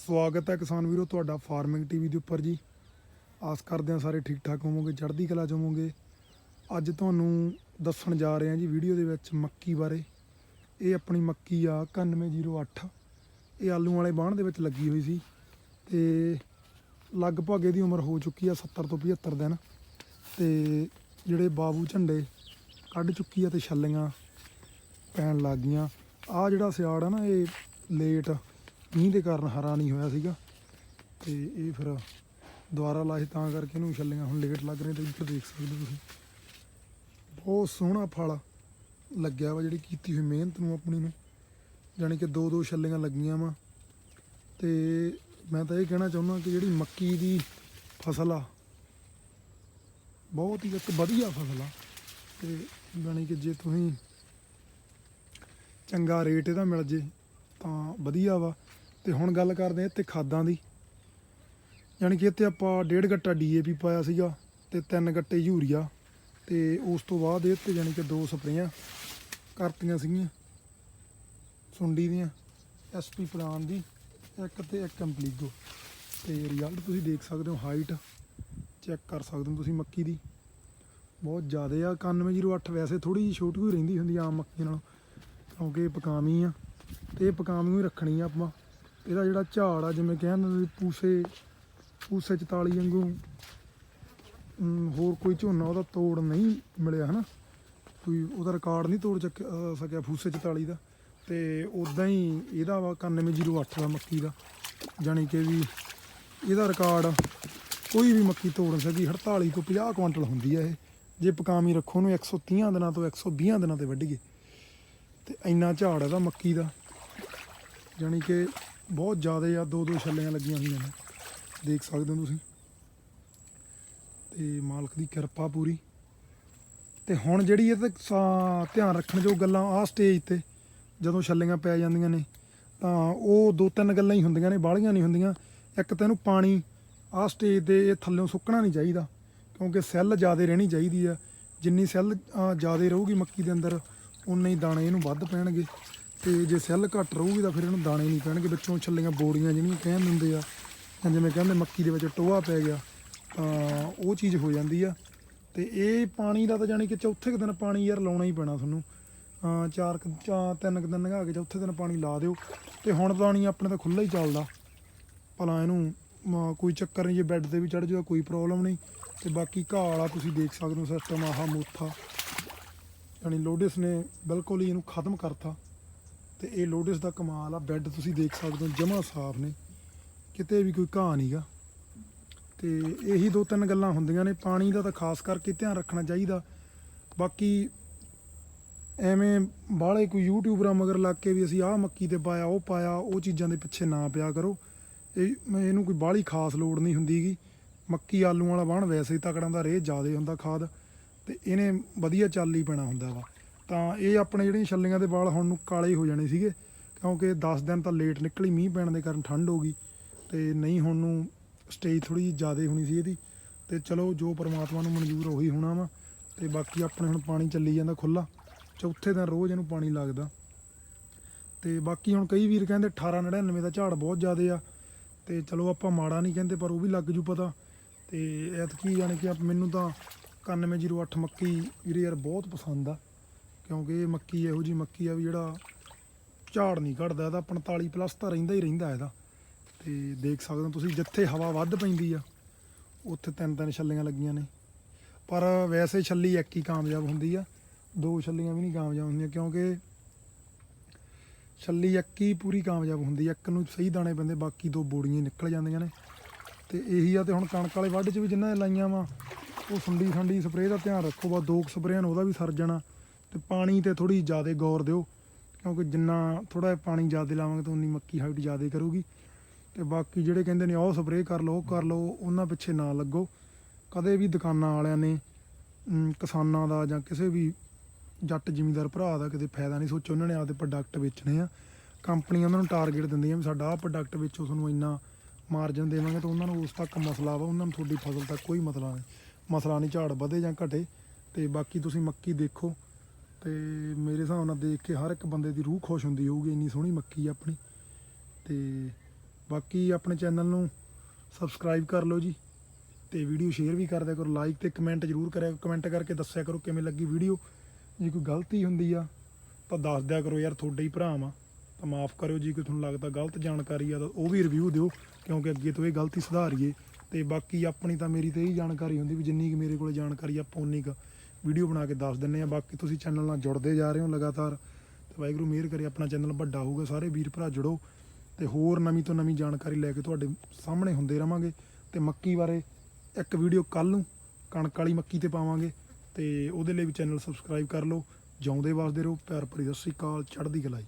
ਸਵਾਗਤ ਹੈ ਕਿਸਾਨ ਵੀਰੋ ਤੁਹਾਡਾ ਫਾਰਮਿੰਗ ਟੀਵੀ ਦੇ ਉੱਪਰ ਜੀ। ਆਸ ਕਰਦੇ ਹਾਂ ਸਾਰੇ ਠੀਕ ਠਾਕ ਹੋਵੋਗੇ, ਚੜ੍ਹਦੀ ਕਲਾ ਚ ਹੋਵੋਗੇ। ਅੱਜ ਤੁਹਾਨੂੰ ਦੱਸਣ ਜਾ ਰਹੇ ਹਾਂ ਜੀ ਵੀਡੀਓ ਦੇ ਵਿੱਚ ਮੱਕੀ ਬਾਰੇ। ਇਹ ਆਪਣੀ ਮੱਕੀ ਆ 9108 ਇਹ ਆਲੂ ਵਾਲੇ ਬਾਣ ਦੇ ਵਿੱਚ ਲੱਗੀ ਹੋਈ ਸੀ ਤੇ ਲਗਭਗ ਇਹਦੀ ਉਮਰ ਹੋ ਚੁੱਕੀ ਆ 70 ਤੋਂ 75 ਦਿਨ। ਤੇ ਜਿਹੜੇ ਬਾਬੂ ਝੰਡੇ ਕੱਢ ਚੁੱਕੀ ਆ ਤੇ ਛੱਲੀਆਂ ਪੈਣ ਲੱਗ ਗਈਆਂ। ਆ ਜਿਹੜਾ ਸਿਆੜ ਆ ਨਾ, ਇਹ ਲੇਟ ਮੀਂਹ ਦੇ ਕਾਰਨ ਹਰਾ ਨਹੀਂ ਹੋਇਆ ਸੀਗਾ। ਤੇ ਇਹ ਫਿਰ ਦੁਬਾਰਾ ਲਾਏ ਤਾਂ ਕਰਕੇ ਇਹਨੂੰ ਛੱਲੀਆਂ ਹੁਣ ਲੇਟ ਲੱਗ ਰਹੀਆਂ ਤੇ ਇੱਧਰ ਦੇਖ ਸਕਦੇ ਹੋ ਤੁਸੀਂ। ਬਹੁਤ ਸੋਹਣਾ ਫਲ ਲੱਗਿਆ ਵਾ, ਜਿਹੜੀ ਕੀਤੀ ਹੋਈ ਮਿਹਨਤ ਨੂੰ ਆਪਣੀ ਨੂੰ। ਜਾਣੀ ਕਿ ਦੋ ਦੋ ਛੱਲੀਆਂ ਲੱਗੀਆਂ ਵਾ। ਤੇ ਮੈਂ ਤਾਂ ਇਹ ਕਹਿਣਾ ਚਾਹੁੰਦਾ ਕਿ ਜਿਹੜੀ ਮੱਕੀ ਦੀ ਫਸਲ ਆ, ਬਹੁਤ ਹੀ ਇੱਕ ਵਧੀਆ ਫਸਲ ਆ। ਤੇ ਜਾਣੀ ਕਿ ਜੇ ਤੁਸੀਂ ਚੰਗਾ ਰੇਟ ਇਹਦਾ ਮਿਲ ਜੇ ਤਾਂ ਵਧੀਆ ਵਾ। ਤੇ ਹੁਣ ਗੱਲ ਕਰਦੇ ਹਾਂ ਇੱਥੇ ਖਾਦਾਂ ਦੀ। ਯਾਨੀ ਕਿ ਇੱਥੇ ਆਪਾਂ ਡੇਢ ਗੱਟਾ ਡੀਏਪੀ ਪਾਇਆ ਸੀਗਾ ਤੇ ਤਿੰਨ ਗੱਟੇ ਯੂਰੀਆ ਤੇ ਉਸ ਤੋਂ ਬਾਅਦ ਇਹ ਤੇ ਯਾਨੀ ਕਿ ਦੋ ਸਪਰੇਆਂ ਕਰਤੀਆਂ ਸੀਗੀਆਂ, ਸੁੰਡੀ ਦੀਆਂ ਐਸਪੀ ਪਲਾਨ ਦੀ, ਇੱਕ ਤੇ ਇੱਕ ਕੰਪਲੀਗੋ। ਤੇ ਰਿਜ਼ਲਟ ਤੁਸੀਂ ਦੇਖ ਸਕਦੇ ਹੋ ਹਾਈਟ ਚੈੱਕ ਕਰ ਸਕਦੇ ਹੋ ਤੁਸੀਂ ਮੱਕੀ ਦੀ। ਬਹੁਤ ਜ਼ਿਆਦਾ ਆ 9108 ਵੈਸੇ ਥੋੜੀ ਜਿਹੀ ਛੋਟੀ ਹੋਈ ਰਹਿੰਦੀ ਹੁੰਦੀ ਆਮ ਮੱਕੀ ਨਾਲੋਂ, ਕਿਉਂਕਿ ਪਕਾਮੀ ਆ, ਤੇ ਇਹ ਪਕਾਮੀ ਹੀ ਰੱਖਣੀ ਆ ਆਪਾਂ। ਇਹਦਾ ਜਿਹੜਾ ਝਾੜ ਆ, ਜਿਵੇਂ ਕਹਿੰਦੇ ਨੇ ਵੀ ਪੂਸੇ ਪੂਸੇ 44 ਵਾਂਗੂ ਹੋਰ ਕੋਈ ਝੋਨਾ ਉਹਦਾ ਤੋੜ ਨਹੀਂ ਮਿਲਿਆ, ਹਨਾ? ਕੋਈ ਉਹਦਾ ਰਿਕਾਰਡ ਨਹੀਂ ਤੋੜ ਚੱਕ ਸਕਿਆ ਫੂਸੇ 44 ਦਾ। ਤੇ ਉਦਾਂ ਹੀ ਇਹਦਾ ਵਾ 9108 ਦਾ ਮੱਕੀ ਦਾ। ਜਾਣੀ ਕਿ ਵੀ ਇਹਦਾ ਰਿਕਾਰਡ ਕੋਈ ਵੀ ਮੱਕੀ ਤੋੜ ਸਕੀ। 48 ਤੋਂ 50 ਕੁਇੰਟਲ ਹੁੰਦੀ ਆ ਇਹ। ਜੇ ਪਕਾਮੀ ਰੱਖੋ ਉਹਨੂੰ 130 ਦਿਨਾਂ ਤੋਂ 120 ਦਿਨਾਂ ਤੇ ਵੱਢੀਏ। ਤੇ ਇੰਨਾ ਝਾੜ ਇਹਦਾ ਮੱਕੀ ਦਾ। ਜਾਣੀ ਕਿ ਬਹੁਤ ਜ਼ਿਆਦਾ ਆ ਦੋ ਦੋ ਛੱਲੀਆਂ ਲੱਗੀਆਂ ਹੋਈਆਂ ਨੇ। ਦੇਖ ਸਕਦੇ ਹੋ ਤੁਸੀਂ। ਤੇ ਮਾਲਕ ਦੀ ਕਿਰਪਾ ਪੂਰੀ। ਤੇ ਹੁਣ ਜਿਹੜੀ ਇਹ ਤੇ ਧਿਆਨ ਰੱਖਣ ਜੋ ਗੱਲਾਂ ਆ ਸਟੇਜ ਤੇ ਜਦੋਂ ਛੱਲੀਆਂ ਪੈ ਜਾਂਦੀਆਂ ਨੇ, ਤਾਂ ਉਹ ਦੋ ਤਿੰਨ ਗੱਲਾਂ ਹੀ ਹੁੰਦੀਆਂ ਨੇ, ਬਾਹਲੀਆਂ ਨਹੀਂ ਹੁੰਦੀਆਂ। ਇੱਕ ਤਾਂ ਇਹਨੂੰ ਪਾਣੀ ਆ ਸਟੇਜ ਤੇ ਇਹ ਥੱਲਿਓਂ ਸੁੱਕਣਾ ਨਹੀਂ ਚਾਹੀਦਾ, ਕਿਉਂਕਿ ਸੈੱਲ ਜ਼ਿਆਦਾ ਰਹਿਣੀ ਚਾਹੀਦੀ ਆ। ਜਿੰਨੀ ਸੈੱਲ ਜ਼ਿਆਦਾ ਰਹੂਗੀ ਮੱਕੀ ਦੇ ਅੰਦਰ, ਉਨੇ ਹੀ ਦਾਣੇ ਇਹਨੂੰ ਵੱਧ ਪੈਣਗੇ। ਤੇ ਜੇ ਸੈੱਲ ਘੱਟ ਰਹੂਗੀ ਤਾਂ ਫਿਰ ਇਹਨੂੰ ਦਾਣੇ ਨਹੀਂ ਪੈਣਗੇ। ਵਿੱਚੋਂ ਛੱਲੀਆਂ ਬੋੜੀਆਂ ਜਿਹੜੀਆਂ ਕਹਿਣ ਦਿੰਦੇ ਆ, ਜਾਂ ਜਿਵੇਂ ਕਹਿੰਦੇ ਮੱਕੀ ਦੇ ਵਿੱਚ ਟੋਆ ਪੈ ਗਿਆ, ਤਾਂ ਉਹ ਚੀਜ਼ ਹੋ ਜਾਂਦੀ ਆ। ਤੇ ਇਹ ਪਾਣੀ ਦਾ ਤਾਂ ਜਾਣੀ ਕਿ ਚੌਥੇ ਕੁ ਦਿਨ ਪਾਣੀ ਯਾਰ ਲਾਉਣਾ ਹੀ ਪੈਣਾ ਤੁਹਾਨੂੰ। ਹਾਂ ਚਾਰ ਕੁ- ਚਾ ਤਿੰਨ ਕੁ ਦਿਨ ਲੰਘਾ ਕੇ ਚੌਥੇ ਦਿਨ ਪਾਣੀ ਲਾ ਦਿਓ। ਤੇ ਹੁਣ ਪਾਣੀ ਆਪਣੇ ਤਾਂ ਖੁੱਲਾ ਹੀ ਚੱਲਦਾ। ਭਲਾ ਇਹਨੂੰ ਕੋਈ ਚੱਕਰ ਨਹੀਂ, ਜੇ ਬੈੱਡ ਤੇ ਵੀ ਚੜ ਜਾਊਗਾ ਕੋਈ ਪ੍ਰੋਬਲਮ ਨਹੀਂ। ਤੇ ਬਾਕੀ ਘਾਹ ਵਾਲਾ ਤੁਸੀਂ ਦੇਖ ਸਕਦੇ ਹੋ ਸਿਸਟਮ ਆਹ ਮੋਥਾ। ਯਾਨੀ ਲੋਡਿਸ ਨੇ ਬਿਲਕੁਲ ਹੀ ਇਹਨੂੰ ਖਤਮ ਕਰਤਾ। ਤੇ ਇਹ ਲੋਟਸ ਦਾ ਕਮਾਲ ਆ, ਬੈੱਡ ਤੁਸੀਂ ਦੇਖ ਸਕਦੇ ਹੋ, ਜਮਾ ਸਾਫ਼ ਨੇ, ਕਿਤੇ ਵੀ ਕੋਈ ਘਾਹ ਨਹੀਂਗਾ ਤੇ ਇਹੀ ਦੋ ਤਿੰਨ ਗੱਲਾਂ ਹੁੰਦੀਆਂ ਨੇ, ਪਾਣੀ ਦਾ ਤਾਂ ਖਾਸ ਕਰਕੇ ਧਿਆਨ ਰੱਖਣਾ ਚਾਹੀਦਾ। ਬਾਕੀ ਐਵੇਂ ਬਾਹਲੇ ਕੋਈ ਯੂਟਿਊਬਰਾਂ ਮਗਰ ਲੱਗ ਕੇ ਵੀ ਅਸੀਂ ਆਹ ਮੱਕੀ ਤੇ ਪਾਇਆ, ਉਹ ਪਾਇਆ, ਉਹ ਚੀਜ਼ਾਂ ਦੇ ਪਿੱਛੇ ਨਾ ਪਿਆ ਕਰੋ। ਇਹ ਇਹਨੂੰ ਕੋਈ ਬਾਹਲੀ ਖਾਸ ਲੋੜ ਨਹੀਂ ਹੁੰਦੀਗੀ ਮੱਕੀ ਆਲੂ ਵਾਲਾ ਬਾਣ ਵੈਸੇ ਹੀ ਤਕੜਾਂ ਦਾ ਰੇਹ ਜ਼ਿਆਦਾ ਹੁੰਦਾ ਖਾਦ, ਤੇ ਇਹਨੇ ਵਧੀਆ ਚੱਲ ਹੀ ਪੈਣਾ ਹੁੰਦਾ ਵਾ। ਤਾਂ ਇਹ ਆਪਣੇ ਜਿਹੜੀਆਂ ਛੱਲੀਆਂ ਦੇ ਵਾਲ ਹੁਣ ਨੂੰ ਕਾਲੇ ਹੋ ਜਾਣੇ ਸੀਗੇ, ਕਿਉਂਕਿ 10 ਦਿਨ ਤਾਂ ਲੇਟ ਨਿਕਲੀ ਮੀਂਹ ਪੈਣ ਦੇ ਕਾਰਨ ਠੰਡ ਹੋ ਗਈ ਤੇ ਨਹੀਂ ਹੁਣ ਨੂੰ ਸਟੇਜ ਥੋੜੀ ਜ਼ਿਆਦਾ ਹੋਣੀ ਸੀ ਇਹਦੀ ਤੇ ਚਲੋ ਜੋ ਪਰਮਾਤਮਾ ਨੂੰ ਮਨਜ਼ੂਰ ਉਹੀ ਹੋਣਾ ਵਾ ਤੇ ਬਾਕੀ ਆਪਣੇ ਹੁਣ ਪਾਣੀ ਚੱਲੀ ਜਾਂਦਾ ਖੁੱਲਾ ਚੌਥੇ ਦਿਨ ਰੋਜ਼ ਇਹਨੂੰ ਪਾਣੀ ਲੱਗਦਾ। ਤੇ ਬਾਕੀ ਹੁਣ ਕਈ ਵੀਰ ਕਹਿੰਦੇ 1899 ਦਾ ਝਾੜ ਬਹੁਤ ਜ਼ਿਆਦਾ ਆ ਤੇ ਚਲੋ ਆਪਾਂ ਮਾੜਾ ਨਹੀਂ ਕਹਿੰਦੇ ਪਰ ਉਹ ਵੀ ਲੱਗ ਜੂ ਪਤਾ। ਤੇ ਐਤਕੀ ਯਾਨੀ ਕਿ ਮੈਨੂੰ ਤਾਂ 9108 ਮੱਕੀ ਵੀਰੇ ਯਾਰ ਬਹੁਤ ਪਸੰਦ ਆ। ਕਿਉਂਕਿ ਇਹ ਮੱਕੀ ਇਹੋ ਜੀ ਮੱਕੀ ਆ ਵੀ ਜਿਹੜਾ ਝਾੜ ਨਹੀਂ ਘਟਦਾ, ਇਹਦਾ 45 ਪਲੱਸ ਤਾਂ ਰਹਿੰਦਾ ਹੀ ਰਹਿੰਦਾ ਇਹਦਾ। ਤੇ ਦੇਖ ਸਕਦੇ ਹੋ ਤੁਸੀਂ, ਜਿੱਥੇ ਹਵਾ ਵੱਧ ਪੈਂਦੀ ਆ, ਉੱਥੇ ਤਿੰਨ ਤਿੰਨ ਛੱਲੀਆਂ ਲੱਗੀਆਂ ਨੇ। ਪਰ ਵੈਸੇ ਛੱਲੀ ਇੱਕ ਹੀ ਕਾਮਯਾਬ ਹੁੰਦੀ ਆ, ਦੋ ਛੱਲੀਆਂ ਵੀ ਨਹੀਂ ਕਾਮਯਾਬ ਹੁੰਦੀਆਂ, ਕਿਉਂਕਿ ਛੱਲੀ ਇੱਕ ਹੀ ਪੂਰੀ ਕਾਮਯਾਬ ਹੁੰਦੀ ਆ, ਇੱਕ ਨੂੰ ਸਹੀ ਦਾਣੇ ਪੈਂਦੇ, ਬਾਕੀ ਦੋ ਬੋੜੀਆਂ ਨਿਕਲ ਜਾਂਦੀਆਂ ਨੇ। ਤੇ ਇਹੀ ਆ, ਤੇ ਹੁਣ ਕਣਕ ਵਾਲੇ ਵੱਢ 'ਚ ਵੀ ਜਿੰਨਾਂ ਨੇ ਲਾਈਆਂ ਵਾ, ਉਹ ਸੁੰਡੀ ਸੰਡੀ ਸਪਰੇਅ ਦਾ ਧਿਆਨ ਰੱਖੋ ਬਾ ਦੋ ਕੁ ਸਪਰੇਆਂ ਨੂੰ, ਉਹਦਾ ਵੀ ਸਰ ਜਾਣਾ। ਤੇ ਪਾਣੀ ਤੇ ਥੋੜੀ ਜ਼ਿਆਦਾ ਗੌਰ ਦਿਓ, ਕਿਉਂਕਿ ਜਿੰਨਾ ਥੋੜਾ ਪਾਣੀ ਜ਼ਿਆਦਾ ਲਾਵਾਂਗੇ ਤਾਂ ਉਨੀ ਮੱਕੀ ਹਾਈਟ ਜ਼ਿਆਦਾ ਕਰੂਗੀ। ਤੇ ਬਾਕੀ ਜਿਹੜੇ ਕਹਿੰਦੇ ਨੇ ਉਹ ਸਪਰੇਅ ਕਰ ਲਓ, ਉਹ ਕਰ ਲਓ, ਉਹਨਾਂ ਪਿੱਛੇ ਨਾ ਲੱਗੋ। ਕਦੇ ਵੀ ਦੁਕਾਨਾਂ ਵਾਲਿਆਂ ਨੇ ਕਿਸਾਨਾਂ ਦਾ ਜਾਂ ਕਿਸੇ ਵੀ ਜੱਟ ਜ਼ਿਮੀਂਦਾਰ ਭਰਾ ਦਾ ਕਿਤੇ ਫਾਇਦਾ ਨਹੀਂ ਸੋਚੋ ਉਹਨਾਂ ਨੇ ਆਪਦੇ ਪ੍ਰੋਡਕਟ ਵੇਚਣੇ ਆ। ਕੰਪਨੀਆਂ ਉਹਨਾਂ ਨੂੰ ਟਾਰਗੇਟ ਦਿੰਦੀਆਂ ਵੀ ਸਾਡਾ ਆਹ ਪ੍ਰੋਡਕਟ ਵੇਚੋ, ਤੁਹਾਨੂੰ ਇੰਨਾ ਮਾਰਜਨ ਦੇਵਾਂਗੇ ਤਾਂ ਉਹਨਾਂ ਨੂੰ ਉਸ ਤੱਕ ਮਸਲਾ ਵਾ, ਉਹਨਾਂ ਨੂੰ ਤੁਹਾਡੀ ਫਸਲ ਤੱਕ ਕੋਈ ਮਸਲਾ ਨਹੀਂ। ਮਸਲਾ ਨਹੀਂ, ਝਾੜ ਵਧੇ ਜਾਂ ਘਟੇ। ਤੇ ਬਾਕੀ ਤੁਸੀਂ ਮੱਕੀ ਦੇਖੋ ਤੇ ਮੇਰੇ ਹਿਸਾਬ ਨਾਲ ਦੇਖ ਕੇ ਹਰ ਇੱਕ ਬੰਦੇ ਦੀ ਰੂਹ ਖੁਸ਼ ਹੁੰਦੀ ਹੋਊਗੀ, ਇੰਨੀ ਸੋਹਣੀ ਮੱਕੀ ਆ ਆਪਣੀ। ਤੇ ਬਾਕੀ ਆਪਣੇ ਚੈਨਲ ਨੂੰ ਸਬਸਕ੍ਰਾਈਬ ਕਰ ਲਓ ਜੀ, ਤੇ ਵੀਡੀਓ ਸ਼ੇਅਰ ਵੀ ਕਰ ਦਿਆ ਕਰੋ ਲਾਈਕ ਤੇ ਕਮੈਂਟ ਜ਼ਰੂਰ ਕਰਿਆ ਕਮੈਂਟ ਕਰਕੇ ਦੱਸਿਆ ਕਰੋ ਕਿਵੇਂ ਲੱਗੀ ਵੀਡੀਓ। ਜੇ ਕੋਈ ਗਲਤੀ ਹੁੰਦੀ ਆ, ਤਾਂ ਦੱਸ ਦਿਆ ਕਰੋ ਯਾਰ, ਤੁਹਾਡੇ ਹੀ ਭਰਾ ਵਾਂ। ਤਾਂ ਮਾਫ ਕਰਿਓ ਜੀ, ਕੋਈ ਤੁਹਾਨੂੰ ਲੱਗਦਾ ਗਲਤ ਜਾਣਕਾਰੀ ਆ, ਤਾਂ ਉਹ ਵੀ ਰਿਵਿਊ ਦਿਓ, ਕਿਉਂਕਿ ਅੱਗੇ ਤੋਂ ਇਹ ਗਲਤੀ ਸੁਧਾਰੀਏ। ਤੇ ਬਾਕੀ ਆਪਣੀ ਤਾਂ ਮੇਰੀ ਤੇ ਇਹੀ ਜਾਣਕਾਰੀ ਹੁੰਦੀ ਵੀ ਜਿੰਨੀ ਕਿ ਮੇਰੇ ਕੋਲ ਜਾਣਕਾਰੀ ਆ, ਆਪਾਂ ਉਨੀ ਕੁ ਵੀਡੀਓ ਬਣਾ ਕੇ ਦੱਸ ਦਿੰਨੇ ਆ। ਬਾਕੀ ਤੁਸੀਂ ਚੈਨਲ ਨਾਲ ਜੁੜਦੇ ਜਾ ਰਹੇ ਹੋ ਲਗਾਤਾਰ। ਤੇ ਵਾਹਿਗੁਰੂ ਮਿਹਰ ਕਰੇ, ਆਪਣਾ ਚੈਨਲ ਵੱਡਾ ਹੋਊਗਾ, ਸਾਰੇ ਵੀਰ ਭਰਾ ਜੁੜੋ। ਤੇ ਹੋਰ ਨਵੀਂ ਤੋਂ ਨਵੀਂ ਜਾਣਕਾਰੀ ਲੈ ਕੇ ਤੁਹਾਡੇ ਸਾਹਮਣੇ ਹੁੰਦੇ ਰਵਾਂਗੇ। ਤੇ ਮੱਕੀ ਬਾਰੇ ਇੱਕ ਵੀਡੀਓ ਕੱਲ ਨੂੰ ਕਣਕ ਵਾਲੀ ਮੱਕੀ ਤੇ ਪਾਵਾਂਗੇ। ਤੇ ਉਹਦੇ ਲਈ ਵੀ ਚੈਨਲ ਸਬਸਕ੍ਰਾਈਬ ਕਰ ਲਓ। ਜਿਉਂਦੇ ਵਸਦੇ ਰਹੋ। ਪਿਆਰ ਭਰੀ ਸਤਿ ਸ੍ਰੀ ਅਕਾਲ। ਚੜ੍ਹਦੀ ਕਲਾਈ